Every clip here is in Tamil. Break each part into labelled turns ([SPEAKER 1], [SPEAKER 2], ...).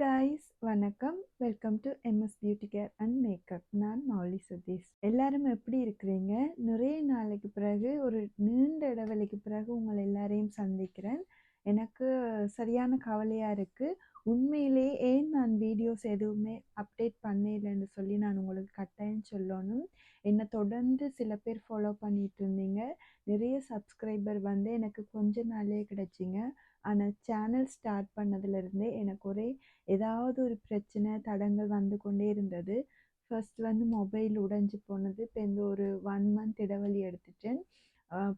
[SPEAKER 1] ஹே காய்ஸ் வணக்கம் welcome to MS beauty care and makeup நான் மௌலி சதீஷ். எல்லாரும் எப்படி இருக்கிறீங்க? நிறைய நாளைக்கு பிறகு ஒரு நீண்ட இடைவெளிக்கு பிறகு உங்களை எல்லாரையும் சந்திக்கிறேன். எனக்கு சரியான கவலையாக இருக்குது உண்மையிலேயே ஏன் நான் வீடியோஸ் எதுவுமே அப்டேட் பண்ணலைன்னு சொல்லி நான் உங்களுக்கு கட்டாயம் சொல்லணும். என்னை தொடர்ந்து சில பேர் ஃபாலோ பண்ணிட்டு இருந்தீங்க. நிறைய சப்ஸ்கிரைபர் வந்து எனக்கு கொஞ்ச நாளே கிடச்சிங்க. ஆனால் சேனல் ஸ்டார்ட் பண்ணதுலேருந்தே எனக்கு ஒரே ஏதாவது ஒரு பிரச்சனை தடங்கள் வந்து கொண்டே இருந்தது. ஃபர்ஸ்ட் வந்து மொபைல் உடைஞ்சு போனது இப்போ இந்த ஒரு ஒன் மந்த் இடைவெளி எடுத்துட்டேன்.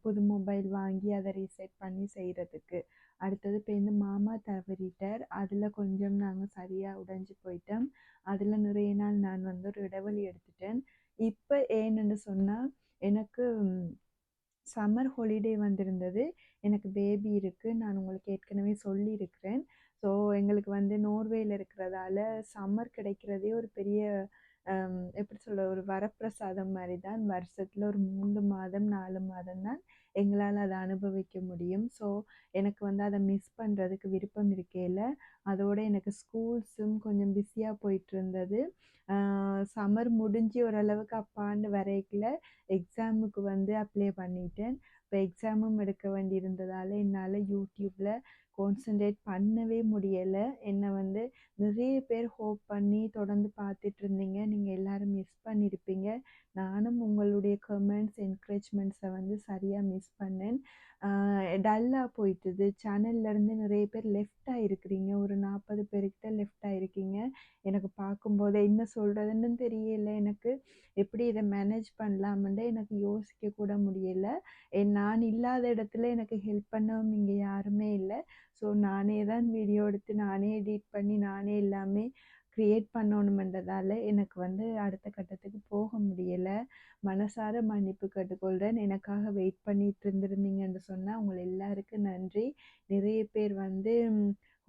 [SPEAKER 1] புது மொபைல் வாங்கி அதை ரீசெட் பண்ணி செய்கிறதுக்கு அடுத்தது இப்போ இந்த மாமா தவறிட்டார். அதில் கொஞ்சம் நாங்கள் சரியாக உடைஞ்சு போயிட்டோம். அதில் நிறைய நாள் நான் வந்து ஒரு இடைவெளி எடுத்துட்டேன். இப்போ ஏன்னு சொன்னால் எனக்கு சம்மர் ஹாலிடே வந்திருந்தது. எனக்கு பேபி இருக்குது நான் உங்களுக்கு ஏற்கனவே சொல்லியிருக்கிறேன். ஸோ எங்களுக்கு வந்து நோர்வேயில் இருக்கிறதால சம்மர் கிடைக்கிறதே ஒரு பெரிய எப்படி சொல்ல ஒரு வரப்பிரசாதம் மாதிரி தான் வருஷத்தில் ஒரு மூணு மாதம் நாலு மாதம் தான் எங்களால் அதை அனுபவிக்க முடியும். ஸோ எனக்கு வந்து அதை மிஸ் பண்ணுறதுக்கு விருப்பம் இருக்கையில் அதோடு எனக்கு ஸ்கூல்ஸும் கொஞ்சம் பிஸியாக போயிட்டு இருந்தது. சம்மர் முடிஞ்சு ஓரளவுக்கு அப்பாண்டு வரைக்குள்ள எக்ஸாமுக்கு வந்து அப்ளை பண்ணிட்டேன். இப்போ எக்ஸாமும் எடுக்க வேண்டியிருந்ததால் என்னால் யூடியூப்பில் கான்சன்ட்ரேட் பண்ணவே முடியலை. என்னை வந்து நிறைய பேர் ஹோப் பண்ணி தொடர்ந்து பார்த்துட்டு இருந்தீங்க. நீங்கள் எல்லாரும் மிஸ் பண்ணியிருப்பீங்க நானும் உங்களுடைய கமெண்ட்ஸ் என்கரேஜ்மெண்ட்ஸை வந்து சரியாக மிஸ் பண்ணேன். டல்லாக போயிட்டுது. சேனல்லேருந்து நிறைய பேர் லெஃப்டாக இருக்கிறீங்க. ஒரு நாற்பது பேர்கிட்ட லெஃப்ட் ஆகிருக்கீங்க எனக்கு பார்க்கும்போது என்ன சொல்கிறதுன்னு தெரியல. எனக்கு எப்படி இதை மேனேஜ் பண்ணலாம்ன்ட்டு எனக்கு யோசிக்க கூட முடியலை. நான் இல்லாத இடத்துல எனக்கு ஹெல்ப் பண்ணவும் இங்கே யாருமே இல்லை. ஸோ நானே தான் வீடியோ எடுத்து நானே எடிட் பண்ணி நானே எல்லாமே க்ரியேட் பண்ணணுமென்றதால எனக்கு வந்து அடுத்த கட்டத்துக்கு போக முடியலை. மனசார மன்னிப்பு கேட்டுக்கொள்கிறேன் எனக்காக வெயிட் பண்ணிட்டு இருந்திருந்தீங்கன்னு சொன்னால் உங்களை எல்லாருக்கும் நன்றி. நிறைய பேர் வந்து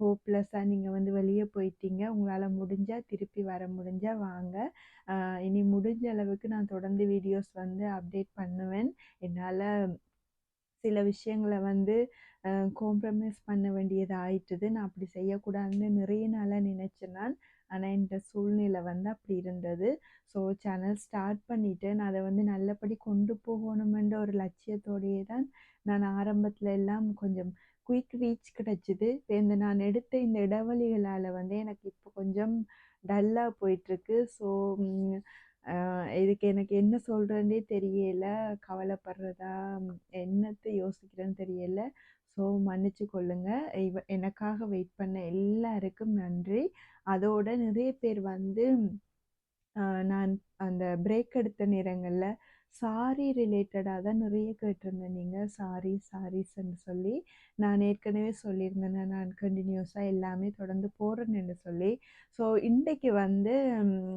[SPEAKER 1] ஹோப்லெஸ்ஸாக நீங்கள் வந்து வெளியே போயிட்டீங்க. உங்களால் முடிஞ்சால் திருப்பி வர முடிஞ்சால் வாங்க. இனி முடிஞ்ச அளவுக்கு நான் தொடர்ந்து வீடியோஸ் வந்து அப்டேட் பண்ணுவேன். என்னால் சில விஷயங்களை வந்து காம்ப்ரமைஸ் பண்ண வேண்டியது ஆயிட்டுது நான் அப்படி செய்யக்கூடாதுன்னு நிறைய நாளாக நினச்சேன் நான். ஆனால் இந்த சூழ்நிலை வந்து அப்படி இருந்தது. ஸோ சேனல் ஸ்டார்ட் பண்ணிவிட்டு நான் அதை வந்து நல்லபடி கொண்டு போகணுமென்ற ஒரு லட்சியத்தோடையே தான் நான் ஆரம்பத்தில் எல்லாம் கொஞ்சம் குயிக் ரீச் கிடச்சிது. இந்த நான் எடுத்த இந்த இடைவெளிகளால் வந்து எனக்கு இப்போ கொஞ்சம் டல்லாக போயிட்டுருக்கு. ஸோ இதுக்கு எனக்கு என்ன சொல்கிறேன்னே தெரியல. கவலைப்படுறதா என்னத்தை யோசிக்கிறேன்னு தெரியல. ஸோ மன்னிச்சு கொள்ளுங்க. இவ எனக்காக வெயிட் பண்ண எல்லாருக்கும் நன்றி. அதோட நிறைய பேர் வந்து நான் அந்த பிரேக் எடுத்த நேரங்களில் சாரி ரிலேட்டடாக தான் நிறைய கேட்டிருந்தேன் நீங்கள் சாரி சாரீஸ்ன்னு சொல்லி. நான் ஏற்கனவே சொல்லியிருந்தேன் நான் கண்டினியூஸாக எல்லாமே தொடர்ந்து போகிறேன்னு சொல்லி. ஸோ இன்றைக்கு வந்து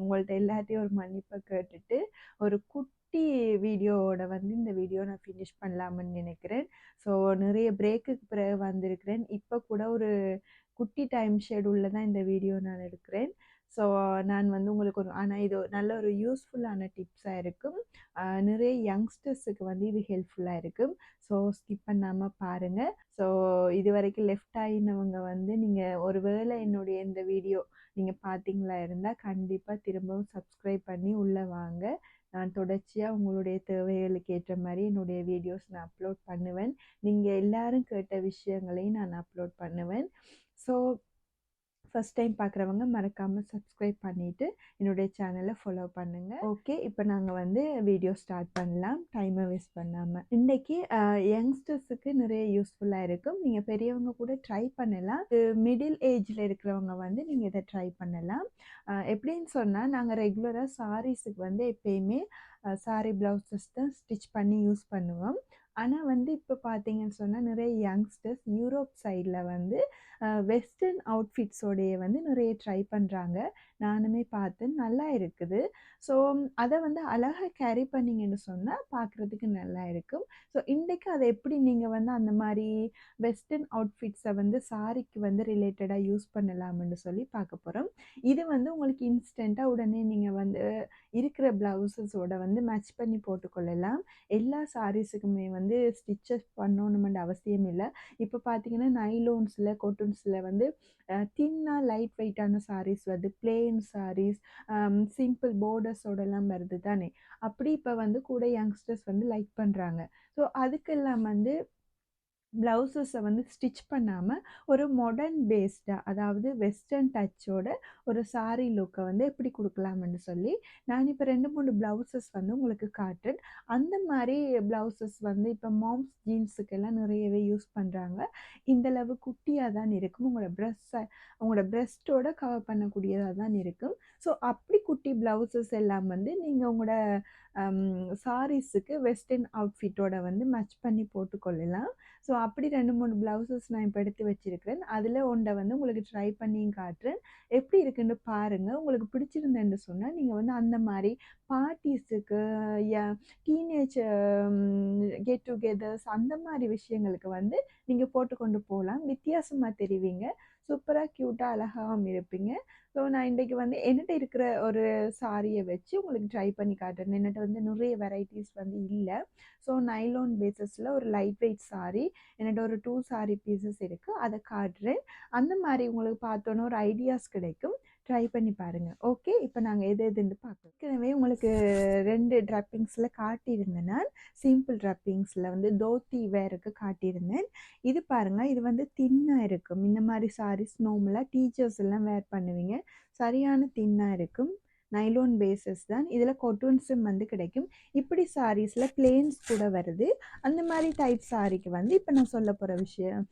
[SPEAKER 1] உங்கள்கிட்ட உங்கள்ட்ட எல்லாத்தையும் ஒரு மன்னிப்பை கேட்டுட்டு ஒரு குட்டி வீடியோவோட வந்து இந்த வீடியோ நான் ஃபினிஷ் பண்ணலாம்னு நினைக்கிறேன். ஸோ நிறைய பிரேக்குக்கு பிறகு வந்திருக்கிறேன். இப்போ கூட ஒரு குட்டி டைம் ஷெடியூலில் தான் இந்த வீடியோ நான் எடுக்கிறேன். ஸோ நான் வந்து உங்களுக்கு ஒரு ஆனால் இது நல்ல ஒரு யூஸ்ஃபுல்லான டிப்ஸாக இருக்கும். நிறைய யங்ஸ்டர்ஸுக்கு வந்து இது ஹெல்ப்ஃபுல்லாக இருக்கும். ஸோ ஸ்கிப் பண்ணாமல் பாருங்கள் ஸோ இது வரைக்கும் லெஃப்ட் ஆகினவங்க வந்து நீங்கள் ஒரு வேளை என்னுடைய இந்த வீடியோ நீங்கள் பார்த்தீங்களா இருந்தால் கண்டிப்பாக திரும்பவும் சப்ஸ்கிரைப் பண்ணி உள்ளே வாங்க. நான் தொடர்ச்சியாக உங்களுடைய தேவைகளுக்கு ஏற்ற மாதிரி என்னுடைய வீடியோஸ் நான் அப்லோட் பண்ணுவேன். நீங்கள் எல்லாரும் கேட்ட விஷயங்களையும் நான் அப்லோட் பண்ணுவேன். ஸோ ஃபஸ்ட் டைம் பார்க்குறவங்க மறக்காமல் சப்ஸ்கிரைப் பண்ணிவிட்டு என்னுடைய சேனலை ஃபாலோ பண்ணுங்கள் ஓகே இப்போ நாங்கள் வந்து வீடியோ ஸ்டார்ட் பண்ணலாம். டைமை வேஸ்ட் பண்ணாமல் இன்றைக்கி யங்ஸ்டர்ஸுக்கு நிறைய யூஸ்ஃபுல்லாக இருக்கும். நீங்கள் பெரியவங்க கூட ட்ரை பண்ணலாம். மிடில் ஏஜில் இருக்கிறவங்க வந்து நீங்கள் இதை ட்ரை பண்ணலாம். எப்படின்னு சொன்னால் நாங்கள் ரெகுலராக சாரீஸுக்கு வந்து எப்பயுமே சாரி ப்ளவுசஸ் தான் ஸ்டிச் பண்ணி யூஸ் பண்ணுவோம். ஆனால் வந்து இப்போ பார்த்தீங்கன்னு சொன்னால் நிறைய யங்ஸ்டர்ஸ் யூரோப் சைடில் வந்து வெஸ்டர்ன் அவுட்ஃபிட்ஸோடைய வந்து நிறைய ட்ரை பண்ணுறாங்க நானுமே பார்த்தேன். நல்லா இருக்குது. ஸோ அதை வந்து அழகாக கேரி பண்ணிங்கன்னு சொன்னால் பார்க்குறதுக்கு நல்லா இருக்கும். ஸோ இன்றைக்கு அதை எப்படி நீங்கள் வந்து அந்த மாதிரி வெஸ்டர்ன் அவுட்ஃபிட்ஸை வந்து சாரிக்கு வந்து ரிலேட்டடாக யூஸ் பண்ணலாம்னு சொல்லி பார்க்க போகிறோம் இது வந்து உங்களுக்கு இன்ஸ்டண்ட்டாக உடனே நீங்கள் வந்து இருக்கிற ப்ளவுசஸோட வந்து மேட்ச் பண்ணி போட்டுக்கொள்ளலாம் எல்லா சாரீஸுக்குமே வந்து ஸ்டிச்சஸ் பண்ணணுமெண்ட் அவசியம் இல்லை. இப்போ பார்த்தீங்கன்னா நைலோன்ஸில் கொட்டூன்ஸில் வந்து தின்னாக லைட் வெயிட்டான சாரீஸ் வருது. பிளெயின் சாரீஸ் சிம்பிள் போர்டர்ஸோடலாம் வருது தானே. அப்படி இப்போ வந்து கூட யங்ஸ்டர்ஸ் வந்து லைக் பண்ணுறாங்க ஸோ அதுக்கெல்லாம் வந்து ப்ளவுஸஸை வந்து ஸ்டிச் பண்ணாமல் ஒரு மாடர்ன் பேஸ்டாக அதாவது வெஸ்டர்ன் டச்சோட ஒரு சாரீ லுக்கை வந்து எப்படி கொடுக்கலாம்னு சொல்லி நான் இப்போ ரெண்டு மூணு ப்ளவுசஸ் வந்து உங்களுக்கு காட்டுறேன். அந்த மாதிரி ப்ளவுசஸ் வந்து இப்போ மாம்ஸ் ஜீன்ஸுக்கெல்லாம் நிறையவே யூஸ் பண்ணுறாங்க இந்தளவு குட்டியாக தான் இருக்கும். உங்களோட ப்ரெஸ்ஸை உங்களோட ப்ரெஸ்ட்டோட கவர் பண்ணக்கூடியதாக தான் இருக்கும். ஸோ அப்படி குட்டி ப்ளவுசஸ் எல்லாம் வந்து நீங்கள் உங்களோட சாரீஸுக்கு வெஸ்டர்ன் அவுட்ஃபிட்டோட வந்து மேட்ச் பண்ணி போட்டுக்கொள்ளலாம். ஸோ அப்படி ரெண்டு மூணு ப்ளவுசஸ் நான் இப்போ எடுத்து வச்சுருக்கிறேன். அதில் ஒன்றை வந்து உங்களுக்கு ட்ரை பண்ணியும் காட்டுறேன். எப்படி இருக்குன்னு பாருங்கள் உங்களுக்கு பிடிச்சிருந்தேன்னு சொன்னால் நீங்கள் வந்து அந்த மாதிரி பார்ட்டிஸுக்கு டீனேஜ் கெட் டுகெதர்ஸ் அந்த மாதிரி விஷயங்களுக்கு வந்து நீங்கள் போட்டுக்கொண்டு போகலாம். வித்தியாசமாக தெரிவிங்க. சூப்பராக க்யூட்டாக அழகாகவும் இருப்பீங்க. ஸோ நான் இன்றைக்கி வந்து என்னட்ட இருக்கிற ஒரு சாரியை வச்சு உங்களுக்கு ட்ரை பண்ணி காட்டுறேன். என்னட்ட வந்து நிறைய வெரைட்டிஸ் வந்து இல்லை. ஸோ நைலோன் பேஸஸில் ஒரு லைட் வெயிட் சாரி என்னட்ட ஒரு டூ சாரி பீசஸ் இருக்குது அதை காட்டுறேன். அந்த மாதிரி உங்களுக்கு பார்த்தோன்னே ஒரு ஐடியாஸ் கிடைக்கும். ட்ரை பண்ணி பாருங்கள் ஓகே இப்போ நாங்கள் எது எதுன்னு பார்க்கலாம். ஏற்கனவே உங்களுக்கு ரெண்டு ட்ரப்பிங்ஸில் காட்டியிருந்தேன் நான் சிம்பிள் ட்ரப்பிங்ஸில் வந்து தோத்தி வேருக்கு காட்டியிருந்தேன். இது பாருங்கள் இது வந்து தின்னாக இருக்கும். இந்த மாதிரி சாரீஸ் நார்மலாக டீச்சர்ஸ் எல்லாம் வேர் பண்ணுவீங்க. சரியான தின்னாக இருக்கும். நைலோன் பேசஸ் தான். இதில் கொட்டூன்ஸும் வந்து கிடைக்கும். இப்படி சாரீஸில் பிளேன்ஸ் கூட வருது. அந்த மாதிரி டைப் சாரிக்கு வந்து இப்போ நான் சொல்ல போகிற விஷயம்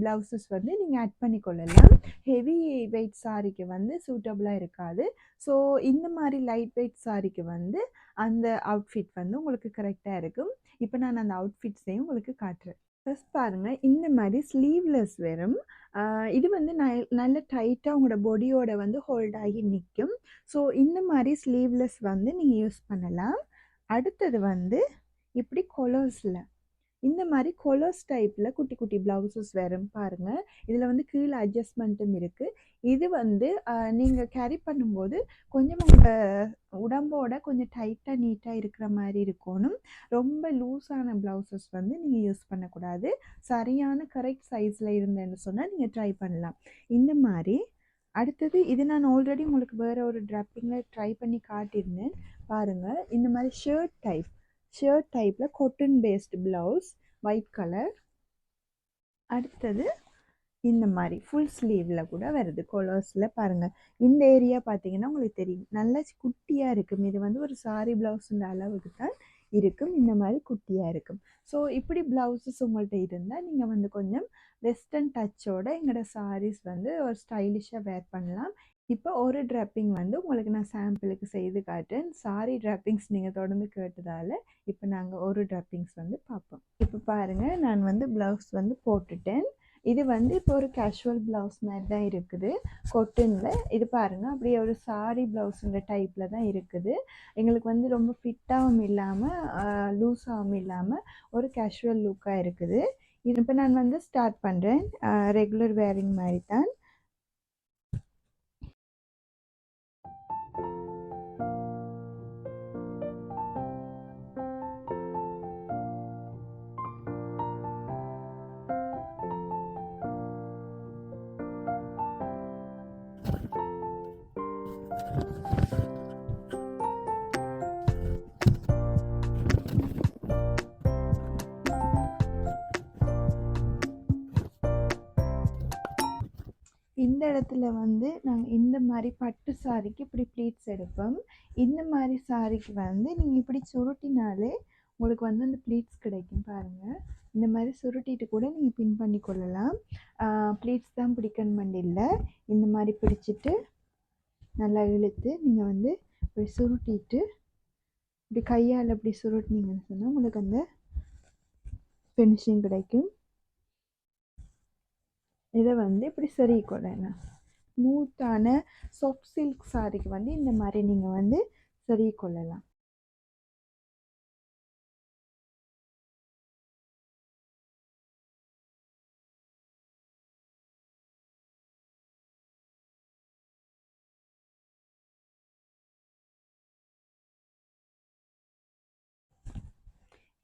[SPEAKER 1] ப்ளவுசஸ் வந்து நீங்கள் ஆட் பண்ணி கொள்ளலாம். ஹெவி வெயிட் சாரிக்கு வந்து சூட்டபுளாக இருக்காது. ஸோ இந்த மாதிரி லைட் வெயிட் சாரிக்கு வந்து அந்த அவுட்ஃபிட் வந்து உங்களுக்கு கரெக்டாக இருக்கும். இப்போ நான் அந்த அவுட்ஃபிட்ஸையும் உங்களுக்கு காட்டுறேன். ப்ளஸ் பாருங்கள் இந்த மாதிரி ஸ்லீவ்லெஸ் வரும் இது வந்து ந நல்ல டைட்டாக உங்களோட பொடியோட வந்து ஹோல்ட் ஆகி நிற்கும் ஸோ இந்த மாதிரி ஸ்லீவ்லெஸ் வந்து நீங்கள் யூஸ் பண்ணலாம். அடுத்தது வந்து இப்படி கொலோஸில் இந்த மாதிரி கொலோஸ் டைப்பில் குட்டி குட்டி ப்ளவுசஸ் வரும் பாருங்கள் இதில் வந்து கீழே அட்ஜஸ்ட்மெண்ட்டும் இருக்குது இது வந்து நீங்கள் கேரி பண்ணும்போது கொஞ்சம் உங்கள் உடம்போட கொஞ்சம் டைட்டாக நீட்டாக இருக்கிற மாதிரி இருக்கணும். ரொம்ப லூஸான ப்ளவுசஸ் வந்து நீங்கள் யூஸ் பண்ணக்கூடாது. சரியான கரெக்ட் சைஸில் இருந்தேன்னு சொன்னால் நீங்கள் ட்ரை பண்ணலாம். இந்த மாதிரி. அடுத்தது இது நான் ஆல்ரெடி உங்களுக்கு வேறு ஒரு ட்ராப்பிங்கில் ட்ரை பண்ணி காட்டியிருந்தேன். பாருங்கள் இந்த மாதிரி ஷர்ட் டைப் ஷர்ட் டைப்பில் cotton based blouse white colour அடுத்தது இந்த மாதிரி ஃபுல் ஸ்லீவில் கூட வருது. கொலர்ஸில் பாருங்கள் இந்த ஏரியா பார்த்தீங்கன்னா உங்களுக்கு தெரியும். நல்லா குட்டியாக இருக்கும். இது வந்து ஒரு சாரி ப்ளவுஸுன்ற அளவுக்கு தான் இருக்கும். இந்த மாதிரி குட்டியாக இருக்கும். ஸோ இப்படி ப்ளவுஸஸ் உங்கள்கிட்ட இருந்தால் நீங்கள் வந்து கொஞ்சம் வெஸ்டர்ன் டச்சோட எங்களோட சாரீஸ் வந்து ஒரு ஸ்டைலிஷாக வேர் பண்ணலாம். இப்போ ஒரு ட்ராப்பிங் வந்து உங்களுக்கு நான் சாம்பிளுக்கு செய்து காட்டுறேன். சாரி ட்ராப்பிங்ஸ் நீங்கள் தொடர்ந்து கேட்டதால் இப்போ நாங்கள் ஒரு ட்ராப்பிங்ஸ் வந்து பார்ப்போம். இப்போ பாருங்கள் நான் வந்து ப்ளவுஸ் வந்து போட்டுட்டேன். இது வந்து இப்போ ஒரு கேஷுவல் ப்ளவுஸ் மாதிரி தான் இருக்குது. கொட்டனில் இது பாருங்கள் அப்படியே ஒரு சாரி ப்ளவுஸுங்கிற டைப்பில் தான் இருக்குது. எங்களுக்கு வந்து ரொம்ப ஃபிட்டாகவும் இல்லாமல் லூஸாகவும் இல்லாமல் ஒரு கேஷுவல் லுக்காக இருக்குது. இது இப்போ நான் வந்து ஸ்டார்ட் பண்ணுறேன் ரெகுலர் வேரிங் மாதிரி தான். இந்த இடத்துல வந்து நாங்கள் இந்த மாதிரி பட்டு சாரிக்கு இப்படி ப்ளீட்ஸ் எடுப்போம். இந்த மாதிரி சாரிக்கு வந்து நீங்கள் இப்படி சுருட்டினாலே உங்களுக்கு வந்து அந்த ப்ளீட்ஸ் கிடைக்கும் பாருங்கள் இந்த மாதிரி சுருட்டிட்டு கூட நீங்கள் பின் பண்ணி கொள்ளலாம். ப்ளீட்ஸ் தான் பிடிக்கணும் இல்லை இந்த மாதிரி பிடிச்சிட்டு நல்லா இழுத்து நீங்கள் வந்து இப்படி சுருட்டிட்டு இப்படி கையால் இப்படி சுருட்டினீங்கன்னு சொன்னால் உங்களுக்கு அந்த ஃபினிஷிங் கிடைக்கும். இதை வந்து இப்படி சரி கொள்ளலாம் ஸ்மூத்தான சாஃப்ட் சில்க் சாரிக்கு வந்து இந்த மாதிரி நீங்கள் வந்து சரி கொள்ளலாம்.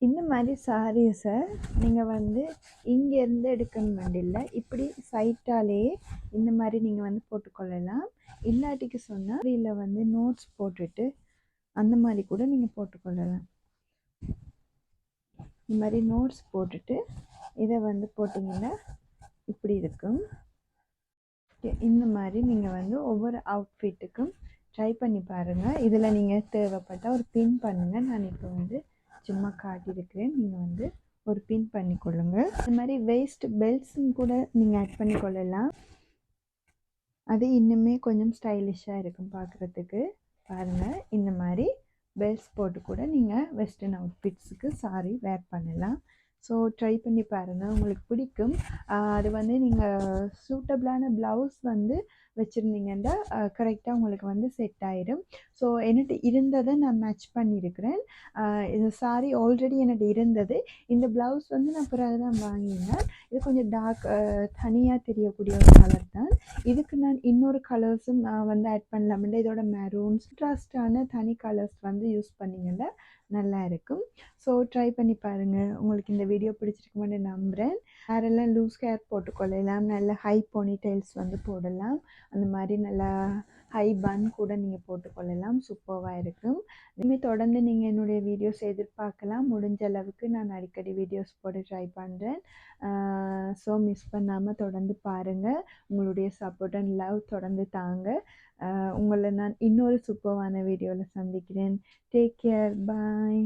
[SPEAKER 1] இந்த மாதிரி சாரீஸை நீங்கள் வந்து இங்கேருந்து எடுக்கணும் வேண்டியில்ல இப்படி சைட்டாலேயே இந்த மாதிரி நீங்கள் வந்து போட்டுக்கொள்ளலாம். இல்லாட்டிக்கு சொன்னால் இதில் வந்து நோட்ஸ் போட்டுட்டு அந்த மாதிரி கூட நீங்கள் போட்டுக்கொள்ளலாம். இந்த மாதிரி நோட்ஸ் போட்டுட்டு இதை வந்து போட்டிங்கன்னா இப்படி இருக்கும். இந்த மாதிரி நீங்கள் வந்து ஒவ்வொரு அவுட்ஃபிட்டுக்கும் ட்ரை பண்ணி பாருங்கள் இதில் நீங்கள் தேவைப்பட்டால் ஒரு பின் பண்ணுங்கள் நான் இப்போ வந்து சும்மா காட்டியிருக்கிறேன். நீங்கள் வந்து ஒரு பின் பண்ணி கொள்ளுங்கள் இந்த மாதிரி வேஸ்ட் பெல்ட்ஸும் கூட நீங்கள் ஆட் பண்ணி கொள்ளலாம். அது இன்னுமே கொஞ்சம் ஸ்டைலிஷாக இருக்கும் பார்க்குறதுக்கு. பாருங்கள் இந்த மாதிரி பெல்ட்ஸ் போட்டு கூட நீங்கள் வெஸ்டர்ன் அவுட்ஃபிட்ஸுக்கு சாரி வேர் பண்ணலாம். ஸோ ட்ரை பண்ணி பாருங்கள் உங்களுக்கு பிடிக்கும். அது வந்து நீங்கள் சூட்டபிளான ப்ளவுஸ் வந்து வச்சுருந்தீங்கன்னா கரெக்டாக உங்களுக்கு வந்து செட் ஆயிடும் ஸோ என்கிட்ட இருந்ததை நான் மேட்ச் பண்ணியிருக்கிறேன் இந்த சாரி ஆல்ரெடி என்கிட்ட இருந்தது. இந்த ப்ளவுஸ் வந்து நான் பிறகு தான் வாங்கினேன். இது கொஞ்சம் டார்க் தனியாக தெரியக்கூடிய ஒரு கலர் தான். இதுக்கு நான் இன்னொரு கலர்ஸும் வந்து ஆட் பண்ணலாம்ல. இதோட மெரூன்ஸ் ட்ராஸ்டான தனி கலர்ஸ் வந்து யூஸ் பண்ணிங்கன்னா நல்லா இருக்கும் ஸோ ட்ரை பண்ணி பாருங்கள் உங்களுக்கு இந்த வீடியோ பிடிச்சிருக்குமான்னு நம்புகிறேன் யாரெல்லாம் லூஸ் ஹேர் போட்டுக்கொள்ளலாம் நல்ல ஹை போனி டைல்ஸ் வந்து போடலாம் அந்த மாதிரி நல்லா ஹை பன் கூட நீங்கள் போட்டுக்கொள்ளலாம் சூப்பராக இருக்கும். இனிமேல் தொடர்ந்து நீங்கள் என்னுடைய வீடியோஸ் எதிர்பார்க்கலாம். முடிஞ்ச அளவுக்கு நான் அடிக்கடி வீடியோஸ் போட ட்ரை பண்ணுறேன் ஸோ மிஸ் பண்ணாமல் தொடர்ந்து பாருங்கள் உங்களுடைய சப்போர்ட் அண்ட் லவ் தொடர்ந்து தாங்க. உங்களை நான் இன்னொரு சூப்பரான வீடியோவில் சந்திக்கிறேன். Take care bye